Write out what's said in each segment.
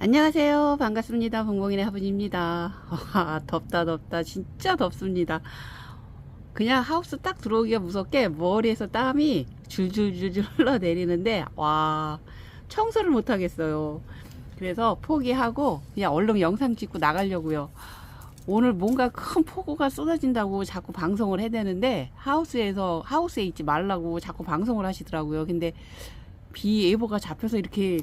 안녕하세요. 반갑습니다. 봉봉이네 화분입니다. 와, 덥다, 덥다. 진짜 덥습니다. 그냥 하우스 딱 들어오기가 무섭게 머리에서 땀이 줄줄줄줄 흘러내리는데, 와, 청소를 못 하겠어요. 그래서 포기하고 그냥 얼른 영상 찍고 나가려고요. 오늘 뭔가 큰 폭우가 쏟아진다고 자꾸 방송을 해야 되는데, 하우스에서, 하우스에 있지 말라고 자꾸 방송을 하시더라고요. 근데 비 예보가 잡혀서 이렇게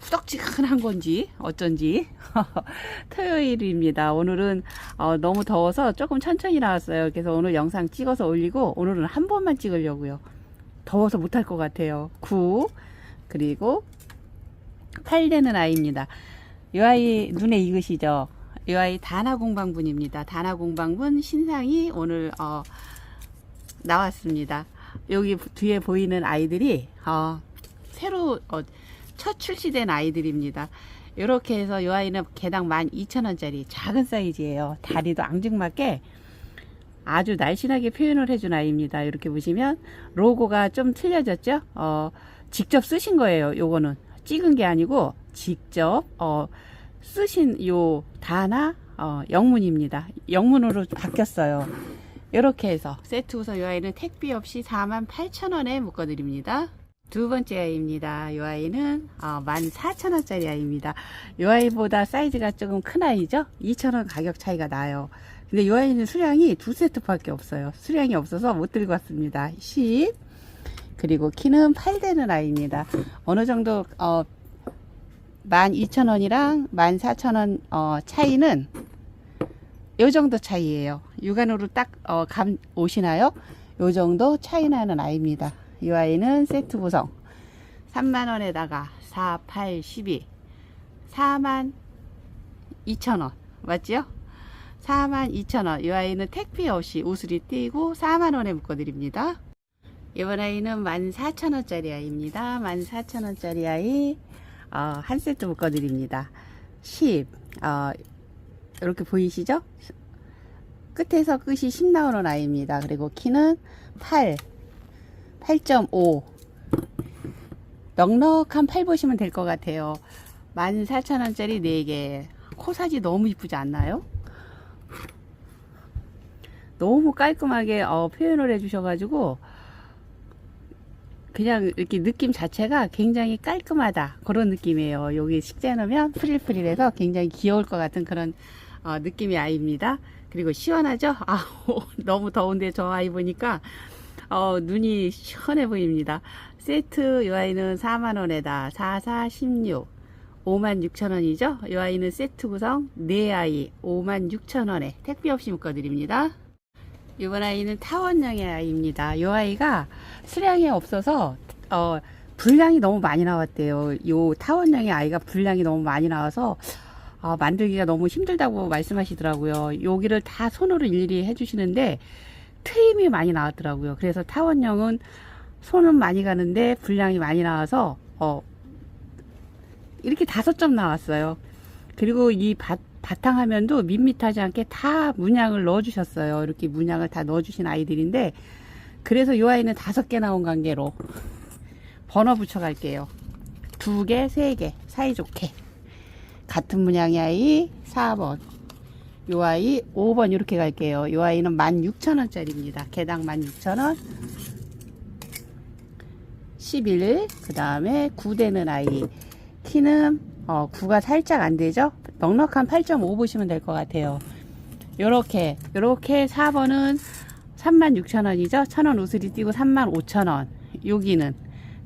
후덕지근한 건지 어쩐지 토요일입니다. 오늘은 어, 너무 더워서 조금 천천히 나왔어요. 그래서 오늘 영상 찍어서 올리고 오늘은 한 번만 찍으려고요. 더워서 못할 것 같아요. 9 그리고 8 되는 아이입니다. 이 아이 눈에 익으시죠? 이 아이 다나공방분입니다. 다나공방분 신상이 오늘 어, 나왔습니다. 여기 뒤에 보이는 아이들이 어, 새로 어, 첫 출시된 아이들입니다. 이렇게 해서 이 아이는 개당 12,000원짜리 작은 사이즈예요. 다리도 앙증맞게 아주 날씬하게 표현을 해준 아이입니다. 이렇게 보시면 로고가 좀 틀려졌죠? 어, 직접 쓰신 거예요. 요거는 찍은 게 아니고 직접 어, 쓰신 요 단화 어, 영문입니다. 영문으로 바뀌었어요. 이렇게 해서 세트 우선 이 아이는 택비 없이 48,000원에 묶어드립니다. 두 번째 아이입니다. 이 아이는 어, 14,000원짜리 아이입니다. 이 아이보다 사이즈가 조금 큰 아이죠? 2,000원 가격 차이가 나요. 근데 이 아이는 수량이 두 세트밖에 없어요. 수량이 없어서 못 들고 왔습니다. 10 그리고 키는 8되는 아이입니다. 어느 정도 어, 12,000원이랑 14,000원 어, 차이는 요 정도 차이예요. 육안으로 딱 어, 감 오시나요? 요 정도 차이 나는 아이입니다. 이 아이는 세트 구성. 3만원에다가 4, 8, 12 4만 2천원. 맞지요? 4만 2천원. 이 아이는 택비 없이 우수리 띄고 4만원에 묶어드립니다. 이번 아이는 14,000원짜리 아이입니다. 14,000원짜리 아이 어, 한 세트 묶어드립니다. 10 어, 이렇게 보이시죠? 끝에서 끝이 10 나오는 아이입니다. 그리고 키는 8 8.5 넉넉한 팔 보시면 될 것 같아요. 14,000원짜리 4개. 코사지 너무 이쁘지 않나요? 너무 깔끔하게 어, 표현을 해주셔가지고 그냥 이렇게 느낌 자체가 굉장히 깔끔하다. 그런 느낌이에요. 여기 식재 넣으면 프릴프릴해서 굉장히 귀여울 것 같은 그런 어, 느낌의 아이입니다. 그리고 시원하죠? 아 너무 더운데 저 아이 보니까 어, 눈이 시원해 보입니다. 세트 이 아이는 4만원에다 4, 4, 16 56,000원이죠. 이 아이는 세트 구성 4아이 56,000원에 택배 없이 묶어드립니다. 이번 아이는 타원형의 아이입니다. 이 아이가 수량이 없어서 어, 분량이 너무 많이 나왔대요. 이 타원형의 아이가 분량이 너무 많이 나와서 어, 만들기가 너무 힘들다고 말씀하시더라고요. 여기를 다 손으로 일일이 해주시는데 트임이 많이 나왔더라고요. 그래서 타원형은 손은 많이 가는데 분량이 많이 나와서 어 이렇게 다섯 점 나왔어요. 그리고 이 바, 바탕화면도 밋밋하지 않게 다 문양을 넣어주셨어요. 이렇게 문양을 다 넣어주신 아이들인데 그래서 이 아이는 다섯 개 나온 관계로 번호 붙여갈게요. 두 개, 세 개, 사이좋게. 같은 문양의 아이 4번. 요 아이 5번 이렇게 갈게요. 요 아이는 16,000원짜리입니다. 개당 16,000원. 11, 그 다음에 9되는 아이. 키는 어, 9가 살짝 안 되죠? 넉넉한 8.5 보시면 될 것 같아요. 요렇게, 요렇게 4번은 36,000원이죠? 1,000원 우슬이 띄고 35,000원. 여기는,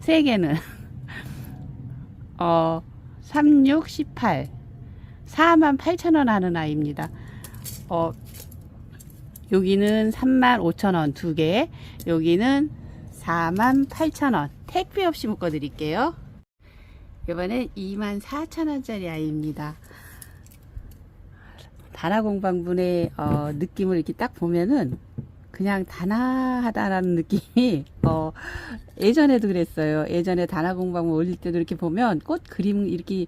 3개는, 어, 36, 18. 48,000원 하는 아이입니다. 어, 여기는 35,000원 두 개, 여기는 48,000원. 택배 없이 묶어 드릴게요. 이번엔 24,000원짜리 아이입니다. 단화 공방분의 어, 느낌을 이렇게 딱 보면은 그냥 단아하다라는 느낌이 어, 예전에도 그랬어요. 예전에 단화공방분 올릴 때도 이렇게 보면 꽃 그림 이렇게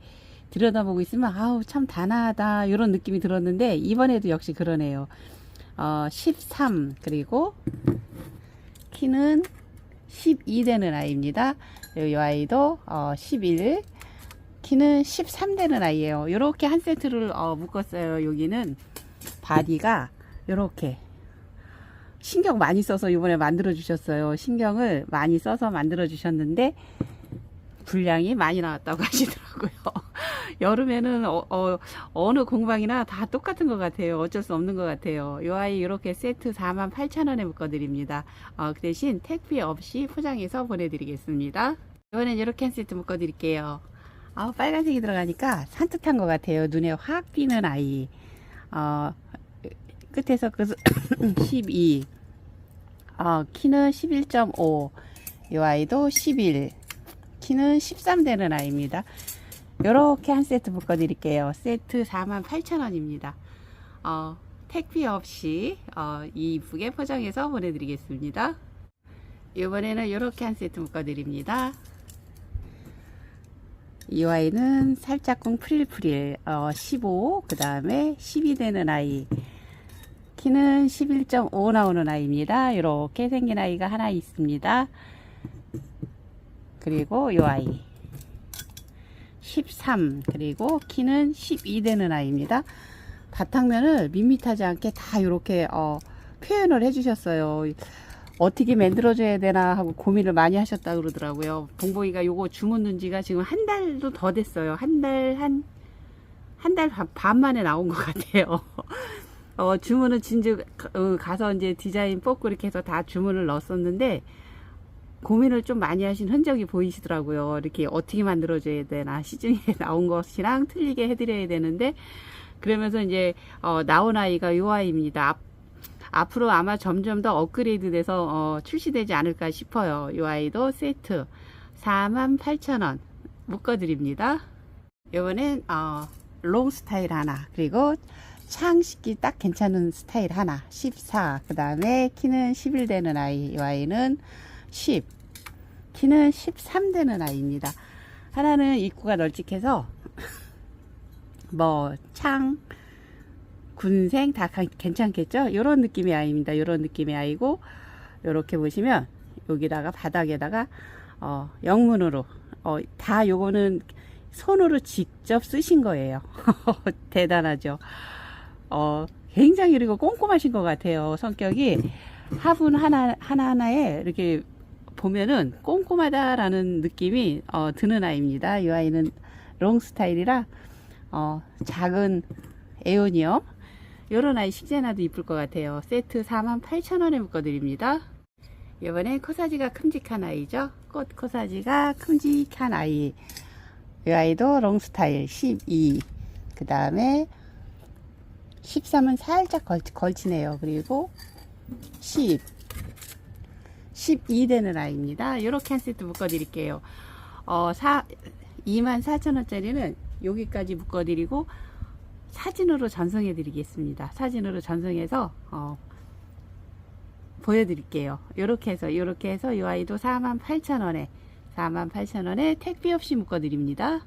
들여다보고 있으면 아우 참 단아하다 이런 느낌이 들었는데 이번에도 역시 그러네요. 어, 13 그리고 키는 12 되는 아이입니다. 이 아이도 어, 11 키는 13 되는 아이예요. 이렇게 한 세트를 어, 묶었어요. 여기는 바디가 이렇게 신경 많이 써서 이번에 만들어 주셨어요. 신경을 많이 써서 만들어 주셨는데 분량이 많이 나왔다고 하시더라고요. 여름에는 어, 느 공방이나 다 똑같은 것 같아요. 어쩔 수 없는 것 같아요. 이 아이 이렇게 세트 48,000원에 묶어드립니다. 어, 그 대신 택배 없이 포장해서 보내드리겠습니다. 이번엔 이렇게 한 세트 묶어드릴게요. 아 빨간색이 들어가니까 산뜻한 것 같아요. 눈에 확 띄는 아이. 어, 끝에서 끝 12. 어, 키는 11.5. 이 아이도 11. 키는 13 되는 아이입니다. 이렇게 한 세트 묶어 드릴게요. 세트 48,000원입니다. 어, 택배 없이 어, 이쁘게 포장해서 보내드리겠습니다. 이번에는 이렇게 한 세트 묶어 드립니다. 이 아이는 살짝쿵 프릴프릴 어, 15, 그 다음에 12 되는 아이. 키는 11.5 나오는 아이입니다. 이렇게 생긴 아이가 하나 있습니다. 그리고 이 아이. 13 그리고 키는 12 되는 아이입니다. 바탕면을 밋밋하지 않게 다 이렇게 어, 표현을 해주셨어요. 어떻게 만들어줘야 되나 하고 고민을 많이 하셨다 그러더라고요. 봉봉이가 요거 주문 지가 지금 한 달도 더 됐어요. 한 달, 한, 한 달 반 만에 나온 것 같아요. 어, 주문은 진즉 어, 가서 이제 디자인 뽑고 이렇게 해서 다 주문을 넣었었는데, 고민을 좀 많이 하신 흔적이 보이시더라고요. 이렇게 어떻게 만들어줘야 되나 시중에 나온 것이랑 틀리게 해드려야 되는데 그러면서 이제 어, 나온 아이가 요 아이입니다. 앞, 앞으로 아마 점점 더 업그레이드 돼서 어, 출시되지 않을까 싶어요. 요 아이도 세트 48,000원 묶어드립니다. 요번엔 어, 롱 스타일 하나 그리고 창 씻기 딱 괜찮은 스타일 하나 14 그 다음에 키는 11 되는 아이 이 아이는 10 키는 13 되는 아이입니다. 하나는 입구가 널찍해서 뭐 창 군생 다 괜찮겠죠? 이런 느낌의 아이입니다. 이런 느낌의 아이고 이렇게 보시면 여기다가 바닥에다가 어, 영문으로 어, 다 요거는 손으로 직접 쓰신 거예요. 대단하죠? 어, 굉장히 그리고 꼼꼼하신 것 같아요 성격이. 화분 하나 하나하나에 이렇게 보면은 꼼꼼하다라는 느낌이 어, 드는 아이입니다. 이 아이는 롱 스타일이라 어, 작은 에오니엄 이런 아이 식재나도 이쁠 것 같아요. 세트 48,000원에 묶어드립니다. 이번에 코사지가 큼직한 아이죠. 꽃 코사지가 큼직한 아이. 이 아이도 롱 스타일 12. 그 다음에 13은 살짝 걸치, 걸치네요. 그리고 10. 12 되는 아이입니다. 이렇게 한 세트 묶어 드릴게요. 어, 4, 24,000원짜리는 여기까지 묶어 드리고 사진으로 전송해 드리겠습니다. 사진으로 전송해서 어, 보여드릴게요. 이렇게 해서 이렇게 해서 이 아이도 48,000원에 48,000원에 택배 없이 묶어드립니다.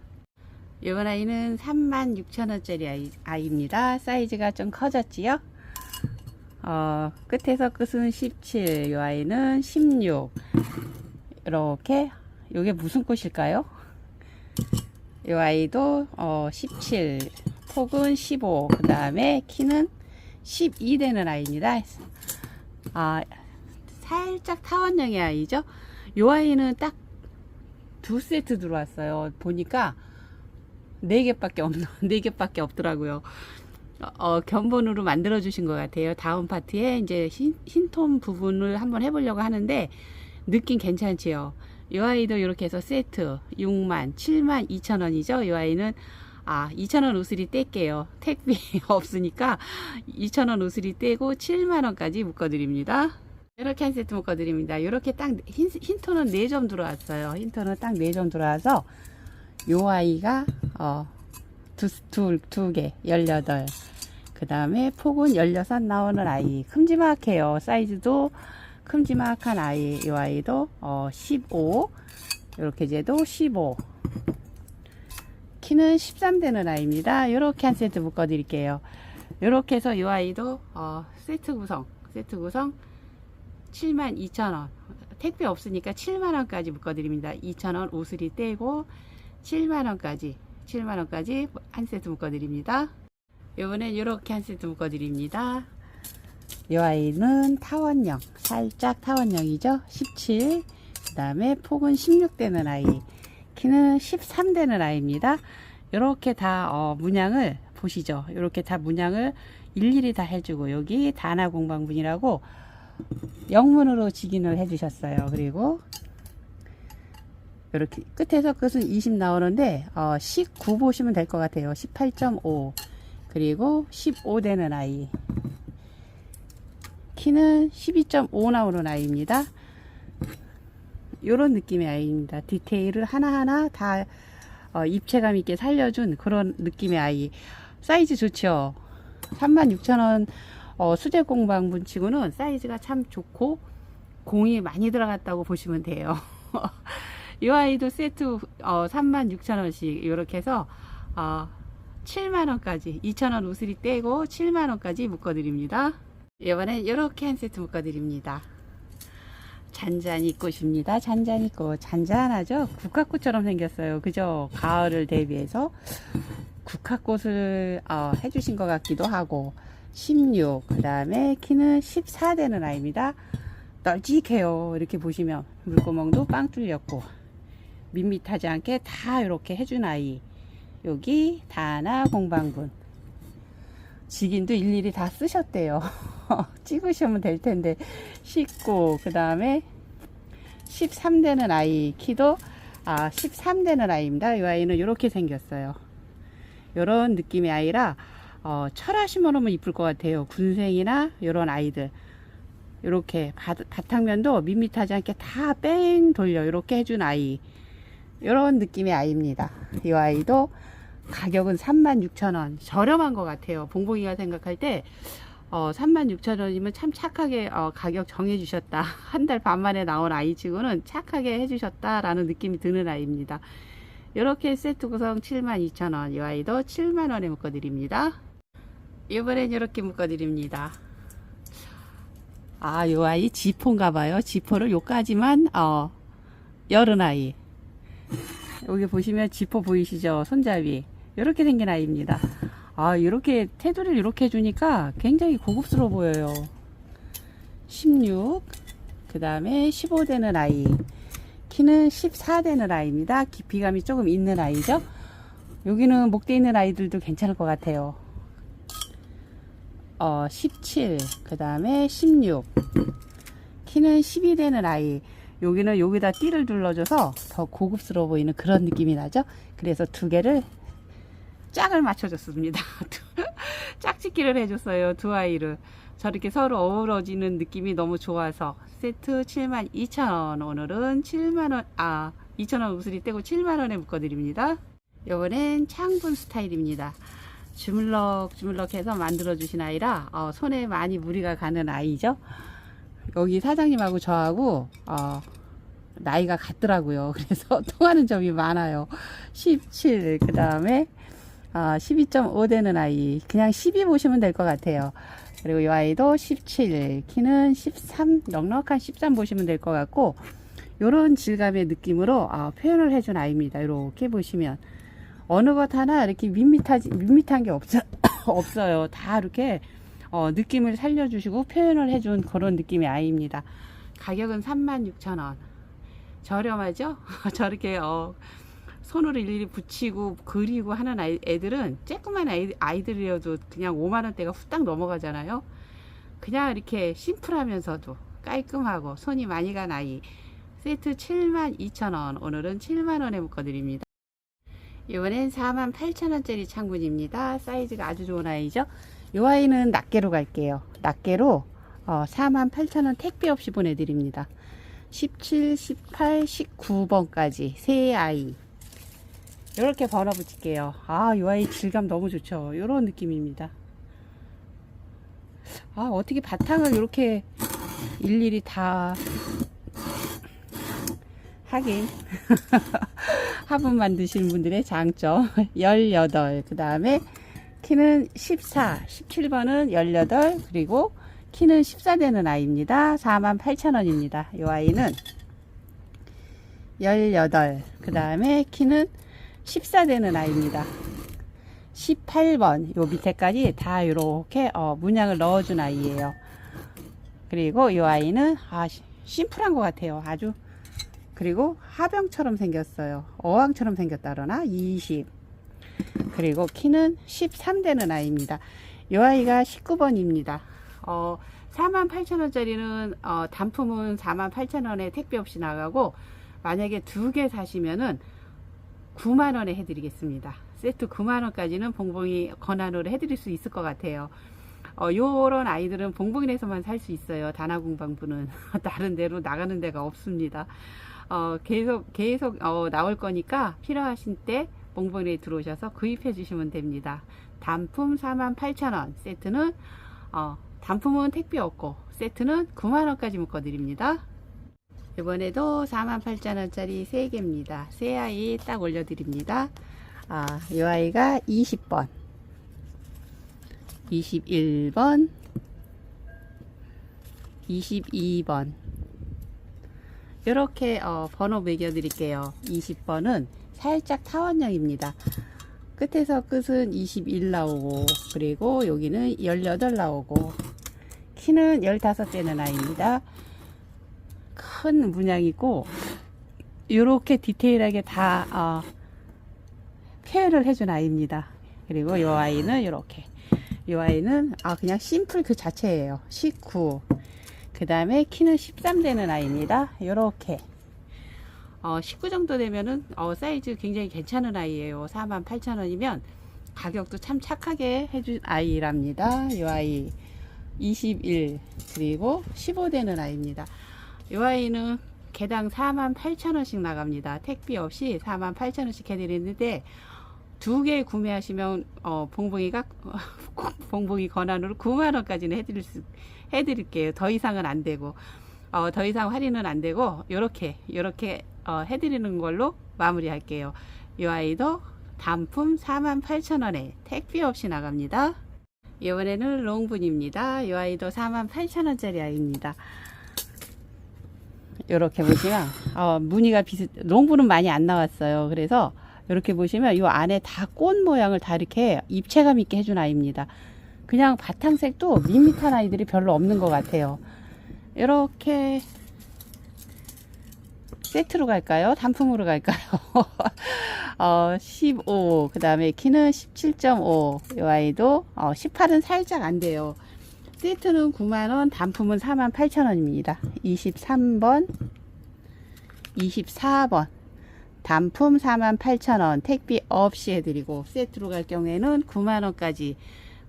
이번 아이는 36,000원짜리 아이, 아이입니다. 사이즈가 좀 커졌지요? 어, 끝에서 끝은 17, 이 아이는 16. 이렇게, 이게 무슨 꽃일까요? 이 아이도 어, 17, 폭은 15, 그 다음에 키는 12 되는 아이입니다. 아, 살짝 타원형의 아이죠. 이 아이는 딱 두 세트 들어왔어요. 보니까 네 개밖에 없, 네 개밖에 없더라고요. 어, 견본으로 만들어 주신 것 같아요. 다음 파트에 이제 흰, 흰톤 부분을 한번 해보려고 하는데 느낌 괜찮지요. 이 아이도 이렇게 해서 세트 6만 7만 2천 원이죠. 이 아이는 아 2천 원 우스리 뗄게요. 택배 없으니까 2천 원 우스리 떼고 7만 원까지 묶어드립니다. 이렇게 한 세트 묶어드립니다. 이렇게 딱 흰, 흰톤은 4점 들어왔어요. 흰톤은 딱 4점 들어와서 이 아이가 어, 두, 두, 두 개, 18. 그 다음에 폭은 16 나오는 아이. 큼지막해요. 사이즈도 큼지막한 아이. 이 아이도 어, 15. 이렇게 제도 15. 키는 13 되는 아이입니다. 이렇게 한 세트 묶어 드릴게요. 이렇게 해서 이 아이도 어, 세트 구성. 세트 구성 72,000원. 택배 없으니까 7만원까지 묶어 드립니다. 2,000원 우스리 떼고 7만원까지 7만원까지 한 세트 묶어드립니다. 요번엔 이렇게 한 세트 묶어드립니다. 이 아이는 타원형, 살짝 타원형이죠. 17. 그 다음에 폭은 16되는 아이. 키는 13되는 아이입니다. 이렇게 다 어, 문양을 보시죠. 이렇게 다 문양을 일일이 다 해주고 여기 단화 공방분이라고 영문으로 직인을 해주셨어요. 그리고 이렇게 끝에서 끝은 20 나오는데 어, 19 보시면 될 것 같아요. 18.5 그리고 15 되는 아이 키는 12.5 나오는 아이입니다. 이런 느낌의 아이입니다. 디테일을 하나하나 다 어, 입체감 있게 살려준 그런 느낌의 아이. 사이즈 좋죠? 36,000원 어, 수제 공방분 치고는 사이즈가 참 좋고 공이 많이 들어갔다고 보시면 돼요. 이 아이도 세트 어, 36,000원씩 이렇게 해서 어, 7만원까지 2,000원 우스리 떼고 7만원까지 묶어드립니다. 이번엔 이렇게 한 세트 묶어드립니다. 잔잔이 꽃입니다. 잔잔이 꽃. 잔잔하죠? 국화꽃처럼 생겼어요. 그죠? 가을을 대비해서 국화꽃을 어, 해주신 것 같기도 하고 16. 그 다음에 키는 14 되는 아이입니다. 널찍해요. 이렇게 보시면 물구멍도 빵 뚫렸고 밋밋하지 않게 다 이렇게 해준 아이. 여기 다나 공방분. 직인도 일일이 다 쓰셨대요. 찍으시면 될 텐데 19. 그 다음에 13 되는 아이 키도 아, 13 되는 아이입니다. 이 아이는 이렇게 생겼어요. 이런 느낌의 아이라 어, 철화 심어놓으면 이쁠 것 같아요. 군생이나 이런 아이들. 이렇게 바탕면도 밋밋하지 않게 다 뺑 돌려 이렇게 해준 아이. 이런 느낌의 아이입니다. 이 아이도 가격은 36,000원. 저렴한 것 같아요. 봉봉이가 생각할 때 어, 36,000원이면 참 착하게 어, 가격 정해주셨다. 한 달 반 만에 나온 아이 치고는 착하게 해주셨다라는 느낌이 드는 아이입니다. 이렇게 세트 구성 72,000원. 이 아이도 7만원에 묶어드립니다. 이번엔 이렇게 묶어드립니다. 아, 요 아이 지포인가 봐요. 지포를 요까지만, 어, 열은 아이. 여기 보시면 지포 보이시죠? 손잡이. 이렇게 생긴 아이입니다. 아, 이렇게 테두리를 이렇게 해주니까 굉장히 고급스러워 보여요. 16. 그 다음에 15 되는 아이. 키는 14 되는 아이입니다. 깊이감이 조금 있는 아이죠. 여기는 목대 있는 아이들도 괜찮을 것 같아요. 어, 17. 그 다음에 16. 키는 12 되는 아이. 여기는 여기다 띠를 둘러줘서 더 고급스러워 보이는 그런 느낌이 나죠. 그래서 두 개를 짝을 맞춰줬습니다. 짝짓기를 해줬어요. 두 아이를. 저렇게 서로 어우러지는 느낌이 너무 좋아서 세트 72,000원 오늘은 7만원 아 2,000원 우스리 떼고 7만원에 묶어드립니다. 요번엔 창분 스타일입니다. 주물럭 주물럭 해서 만들어 주신 아이라 어, 손에 많이 무리가 가는 아이죠. 여기 사장님하고 저하고 어, 나이가 같더라고요. 그래서 통하는 점이 많아요. 17, 그 다음에 아, 12.5 되는 아이. 그냥 12 보시면 될 것 같아요. 그리고 이 아이도 17, 키는 13, 넉넉한 13 보시면 될 것 같고, 요런 질감의 느낌으로 아, 표현을 해준 아이입니다. 이렇게 보시면. 어느 것 하나 이렇게 밋밋하지, 밋밋한 게 없어, 없어요. 다 이렇게 어, 느낌을 살려주시고 표현을 해준 그런 느낌의 아이입니다. 가격은 36,000원. 저렴하죠? 저렇게 어, 손으로 일일이 붙이고 그리고 하는 아이, 애들은 쬐끄만 아이, 아이들이어도 그냥 5만원대가 후딱 넘어가잖아요. 그냥 이렇게 심플하면서도 깔끔하고 손이 많이 간 아이. 세트 72,000원. 오늘은 7만원에 묶어드립니다. 이번엔 48,000원짜리 창군입니다. 사이즈가 아주 좋은 아이죠. 이 아이는 낱개로 갈게요. 낱개로 어, 48,000원 택배 없이 보내드립니다. 17, 18, 19번까지 세 아이. 이렇게 번호 붙일게요. 아, 이 아이 질감 너무 좋죠. 이런 느낌입니다. 아, 어떻게 바탕을 이렇게 일일이 다 하긴 화분 만드신 분들의 장점 18. 그 다음에 키는 14, 17번은 18, 그리고 키는 14 되는 아이입니다. 48,000원입니다. 이 아이는 18, 그 다음에 키는 14 되는 아이입니다. 18번 요 밑에까지 다 이렇게 어, 문양을 넣어준 아이예요. 그리고 이 아이는 아, 시- 심플한 것 같아요. 아주 그리고 하병처럼 생겼어요. 어항처럼 생겼다 그러나 20 그리고 키는 13되는 아이입니다. 이 아이가 19번입니다. 어, 48,000원짜리는 어, 단품은 48,000원에 택배 없이 나가고 만약에 두 개 사시면은 9만원에 해드리겠습니다. 세트 9만원까지는 봉봉이 권한으로 해드릴 수 있을 것 같아요. 어, 요런 아이들은 봉봉인에서만 살 수 있어요. 다나궁방부는. 다른 데로 나가는 데가 없습니다. 어, 계속, 계속, 어, 나올 거니까 필요하신 때 봉봉인에 들어오셔서 구입해 주시면 됩니다. 단품 48,000원, 세트는, 어, 단품은 택배 없고, 세트는 9만원까지 묶어드립니다. 이번에도 48,000원짜리 3개입니다. 새 아이 딱 올려드립니다. 아, 이 아이가 20번, 21번, 22번. 이렇게 어, 번호 매겨 드릴게요. 20번은 살짝 타원형입니다. 끝에서 끝은 21 나오고, 그리고 여기는 18 나오고, 키는 15되는 아이입니다. 큰 문양이고 이렇게 디테일하게 다 어, 표현을 해준 아이입니다. 그리고 이 아이는 이렇게 이 아이는 아 그냥 심플 그 자체예요. 19. 그 다음에 키는 13 되는 아이입니다. 이렇게 어, 19 정도 되면은 어, 사이즈 굉장히 괜찮은 아이예요. 48,000원이면 가격도 참 착하게 해준 아이랍니다. 이 아이 21 그리고 15 되는 아이입니다. 이 아이는 개당 48,000원씩 나갑니다. 택비 없이 48,000원씩 해드리는데 두 개 구매하시면 어, 봉봉이가 봉봉이 권한으로 9만 원까지는 해드릴 수 해드릴게요. 더 이상은 안 되고 어, 더 이상 할인은 안 되고 요렇게 요렇게 어, 해드리는 걸로 마무리할게요. 이 아이도 단품 48,000원에 택비 없이 나갑니다. 이번에는 롱분입니다. 이 아이도 48,000원짜리 아이입니다. 이렇게 보시면 어, 무늬가 비슷 롱분은 많이 안 나왔어요. 그래서 이렇게 보시면 이 안에 다 꽃 모양을 다 이렇게 입체감 있게 해준 아이입니다. 그냥 바탕색도 밋밋한 아이들이 별로 없는 것 같아요. 이렇게 세트로 갈까요? 단품으로 갈까요? 어, 15, 그 다음에 키는 17.5, 이 아이도 어, 18은 살짝 안 돼요. 세트는 9만원, 단품은 48,000원입니다. 23번, 24번, 단품 48,000원, 택비 없이 해드리고, 세트로 갈 경우에는 9만원까지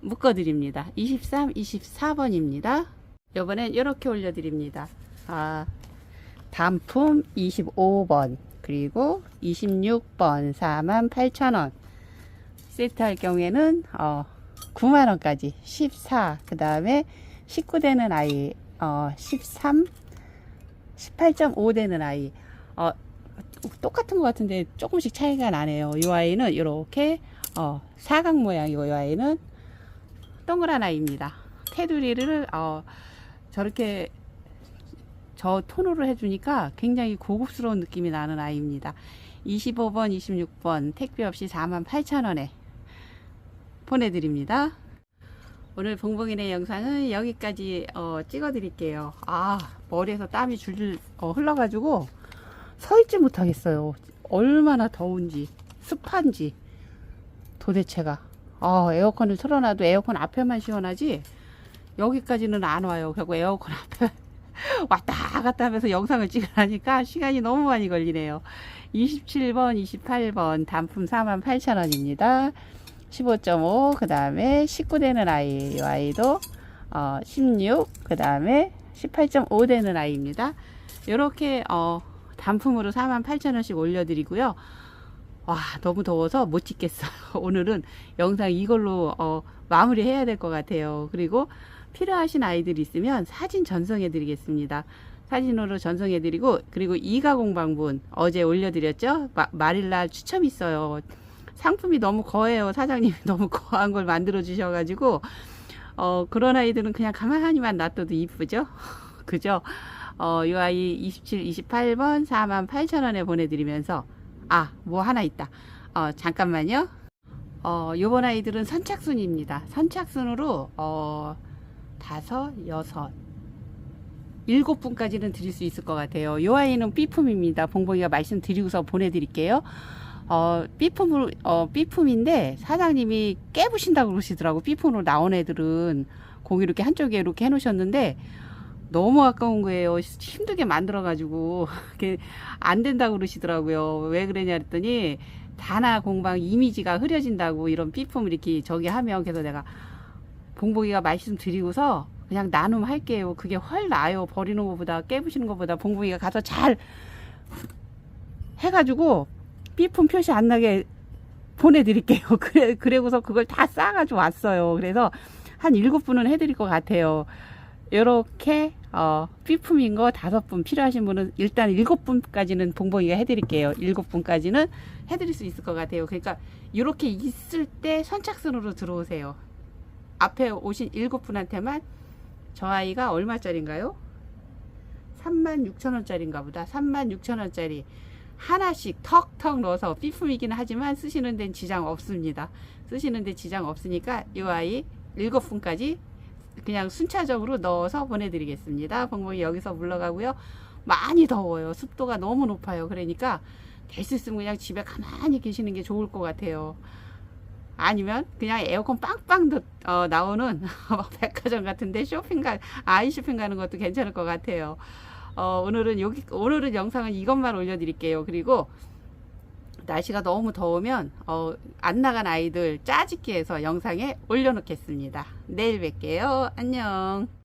묶어드립니다. 23, 24번입니다. 요번엔 이렇게 올려드립니다. 아, 단품 25번, 그리고 26번 48,000원. 세트 할 경우에는, 어, 9만원까지 14, 그 다음에 19 되는 아이, 어, 13, 18.5 되는 아이, 어, 똑같은 것 같은데 조금씩 차이가 나네요. 이 아이는 이렇게, 어, 사각 모양이고, 이 아이는 동그란 아이입니다. 테두리를, 어, 저렇게 저 톤으로 해주니까 굉장히 고급스러운 느낌이 나는 아이입니다. 25번, 26번 택배 없이 48,000원에 보내드립니다. 오늘 봉봉이네 영상은 여기까지 어, 찍어드릴게요. 아 머리에서 땀이 줄줄 어, 흘러가지고 서 있지 못하겠어요. 얼마나 더운지 습한지 도대체가 아, 에어컨을 틀어놔도 에어컨 앞에만 시원하지 여기까지는 안 와요. 결국 에어컨 앞에 왔다 갔다 하면서 영상을 찍으라니까 시간이 너무 많이 걸리네요. 27번, 28번 단품 48,000원입니다. 15.5, 그 다음에 19 되는 아이, 이 아이도 어, 16, 그 다음에 18.5 되는 아이입니다. 이렇게 어, 단품으로 48,000원씩 올려드리고요. 와, 너무 더워서 못 찍겠어요. 오늘은 영상 이걸로 어, 마무리 해야 될 것 같아요. 그리고 필요하신 아이들 있으면 사진 전송해 드리겠습니다. 사진으로 전송해 드리고 그리고 이가공 방문 어제 올려드렸죠. 마, 말일날 추첨 있어요. 상품이 너무 거해요. 사장님이 너무 거한 걸 만들어 주셔가지고 어, 그런 아이들은 그냥 가만히만 놔둬도 이쁘죠. 그죠? 어, 이 아이 27, 28번 48,000원에 보내드리면서 아, 뭐 하나 있다. 어, 잠깐만요. 어, 요번 아이들은 선착순입니다. 선착순으로, 어, 다섯, 여섯, 일곱 분까지는 드릴 수 있을 것 같아요. 요 아이는 B품입니다. 봉봉이가 말씀드리고서 보내드릴게요. 어, B품으로, 어, B품인데 사장님이 깨부신다고 그러시더라고. B품으로 나온 애들은 공이 이렇게 한쪽에 이렇게 해놓으셨는데 너무 아까운 거예요. 힘들게 만들어가지고 안 된다고 그러시더라고요. 왜 그러냐 했더니 다나 공방 이미지가 흐려진다고 이런 B품을 이렇게 저기 하면 그래서 내가 봉봉이가 말씀 드리고서 그냥 나눔 할게요. 그게 훨 나아요. 버리는 것보다 깨부시는 것보다 봉봉이가 가서 잘 해가지고 B품 표시 안 나게 보내드릴게요. 그래, 그래고서 그걸 다 싸가지고 왔어요. 그래서 한 일곱 분은 해드릴 것 같아요. 요렇게, 어, B품인 거 다섯 분 필요하신 분은 일단 일곱 분까지는 봉봉이가 해드릴게요. 일곱 분까지는 해드릴 수 있을 것 같아요. 그러니까 요렇게 있을 때 선착순으로 들어오세요. 앞에 오신 일곱 분한테만 저 아이가 얼마짜린가요? 36,000원짜리인가 보다. 36,000원짜리. 하나씩 턱턱 넣어서 삐품이긴 하지만 쓰시는 데는 지장 없습니다. 쓰시는 데 지장 없으니까 이 아이 일곱 분까지 그냥 순차적으로 넣어서 보내드리겠습니다. 봉봉이 여기서 물러가고요. 많이 더워요. 습도가 너무 높아요. 그러니까 될 수 있으면 그냥 집에 가만히 계시는 게 좋을 것 같아요. 아니면 그냥 에어컨 빵빵 더, 어, 나오는 백화점 같은데 쇼핑 가 아이 쇼핑 가는 것도 괜찮을 것 같아요. 어, 오늘은 여기 오늘은 영상은 이것만 올려드릴게요. 그리고 날씨가 너무 더우면 어, 안 나간 아이들 짜집기 해서 영상에 올려놓겠습니다. 내일 뵐게요. 안녕.